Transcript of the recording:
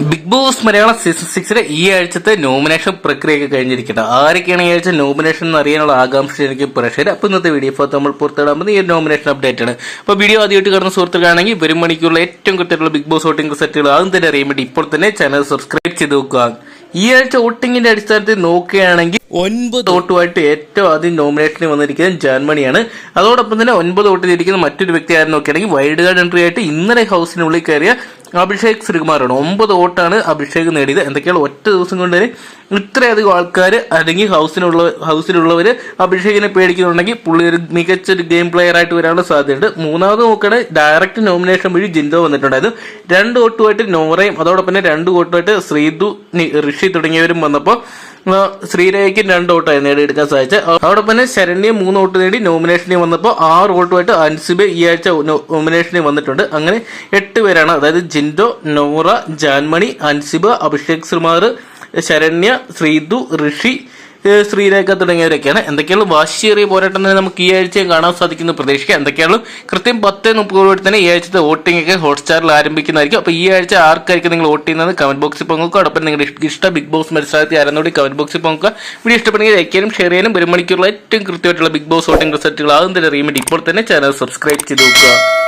Big Boss Malayalam season സിക്സിലെ ഈ ആഴ്ചത്തെ നോമിനേഷൻ പ്രക്രിയയൊക്കെ കഴിഞ്ഞിരിക്കട്ടെ ആരൊക്കെയാണ് ഈ ആഴ്ച നോമിനേഷൻ എന്ന് അറിയാനുള്ള ആകാംക്ഷ എനിക്ക് പ്രഷർ അപ്പോൾ ഇന്നത്തെ വീഡിയോ ഇപ്പോൾ നമ്മൾ പുറത്തിടാൻ പോകുന്ന ഈ ഒരു നോമിനേഷൻ അപ്ഡേറ്റ് ആണ്. അപ്പോൾ വീഡിയോ ആദ്യമായിട്ട് കടന്ന സുഹൃത്തുക്കളാണെങ്കിൽ വരും മണിക്കൂറിലെ ഏറ്റവും കൃത്യമായിട്ടുള്ള ബിഗ് ബോസ് വോട്ടിംഗ് സെറ്റുകൾ ആദ്യം തന്നെ അറിയാൻ വേണ്ടി ഇപ്പോൾ തന്നെ ചാനൽ സബ്സ്ക്രൈബ് ചെയ്ത് നോക്കുക. ഈ ആഴ്ച വോട്ടിങ്ങിന്റെ അടിസ്ഥാനത്തിൽ നോക്കുകയാണെങ്കിൽ ഒൻപത് വോട്ടുമായിട്ട് ഏറ്റവും ആദ്യം നോമിനേഷനിൽ വന്നിരിക്കുന്നത് ജർമ്മനിയാണ് അതോടൊപ്പം തന്നെ ഒൻപത് വോട്ടിൽ ഇരിക്കുന്ന മറ്റൊരു വ്യക്തി ആരും നോക്കുകയാണെങ്കിൽ വൈൽഡ് കാർഡ് എൻട്രി ആയിട്ട് ഇന്നലെ ഹൗസിനുള്ളിൽ കയറിയ അഭിഷേക് ശ്രീകുമാറാണ്. ഒമ്പത് വോട്ടാണ് അഭിഷേക് നേടിയത്. എന്തൊക്കെയാണ് ഒറ്റ ദിവസം കൊണ്ട് തന്നെ ഇത്രയധികം ആൾക്കാർ അല്ലെങ്കിൽ ഹൗസിനുള്ള ഹൗസിലുള്ളവർ അഭിഷേകിനെ പേടിക്കുന്നുണ്ടെങ്കിൽ പുള്ളി ഒരു മികച്ച ഒരു ഗെയിം പ്ലെയർ ആയിട്ട് വരാനുള്ള സാധ്യതയുണ്ട്. മൂന്നാമത് നോക്കുകയാണ് ഡയറക്റ്റ് നോമിനേഷൻ വഴി ജിൻഡോ വന്നിട്ടുണ്ടായിരുന്നു. രണ്ട് വോട്ടുമായിട്ട് നോറയും അതോടൊപ്പം തന്നെ രണ്ട് വോട്ടുമായിട്ട് ശ്രീതു ഋഷി തുടങ്ങിയവരും വന്നപ്പോൾ ശ്രീരേഖയ്ക്ക് രണ്ട് വോട്ടായി നേടിയെടുക്കാൻ സാധിച്ചത്. അതോടൊപ്പം തന്നെ ശരണ്യ മൂന്ന് വോട്ട് നേടി നോമിനേഷനിൽ വന്നപ്പോൾ ആറ് വോട്ടുമായിട്ട് അൻസിബ് ഈ ആഴ്ച നോമിനേഷനിൽ വന്നിട്ടുണ്ട്. അങ്ങനെ എട്ട് പേരാണ്. അതായത് ജിൻഡോ നോറ ജാൻമണി അൻസിബ അഭിഷേക് ശ്രീമാർ ശരണ്യ ശ്രീതു ഋഷി ശ്രീരേഖ തുടങ്ങിയവരൊക്കെയാണ്. എന്തൊക്കെയാണ് വാശിയേറിയ പോരാട്ടം തന്നെ നമുക്ക് ഈ ആഴ്ചയും കാണാൻ സാധിക്കുന്നു പ്രതീക്ഷിക്കാം. എന്തൊക്കെയാണ് കൃത്യം പത്ത് മുപ്പതോടെ തന്നെ ഈ ആഴ്ചത്തെ വോട്ടിംഗ് ഒക്കെ ഹോട്ട്സ്റ്റാറിൽ ആരംഭിക്കുന്നതായിരിക്കും. അപ്പോൾ ഈ ആഴ്ച ആർക്കായിരിക്കും നിങ്ങൾ വോട്ട് ചെയ്യുന്നത്? കമന്റ് ബോക്സിൽ പങ്കുവെക്കുക. അതോടൊപ്പം നിങ്ങളുടെ ഇഷ്ട- ബിഗ് ബോസ് മത്സരത്തിൽ ആരെന്നോട് കമന്റ് ബോക്സിൽ പങ്കുക വീഡിയോ ഇഷ്ടപ്പെടുന്നെങ്കിൽ ലൈക്കാനും ഷെയർ ചെയ്യാനും ഒരു മണിക്കൂറിൽ ഏറ്റവും കൃത്യമായിട്ടുള്ള ബിഗ് ബോസ് വോട്ടിംഗ് റിസൾട്ടുകൾ ആകും. തന്നെ വേണ്ടി ഇപ്പോൾ തന്നെ ചാനൽ സബ്സ്ക്രൈബ് ചെയ്ത് നോക്കുക.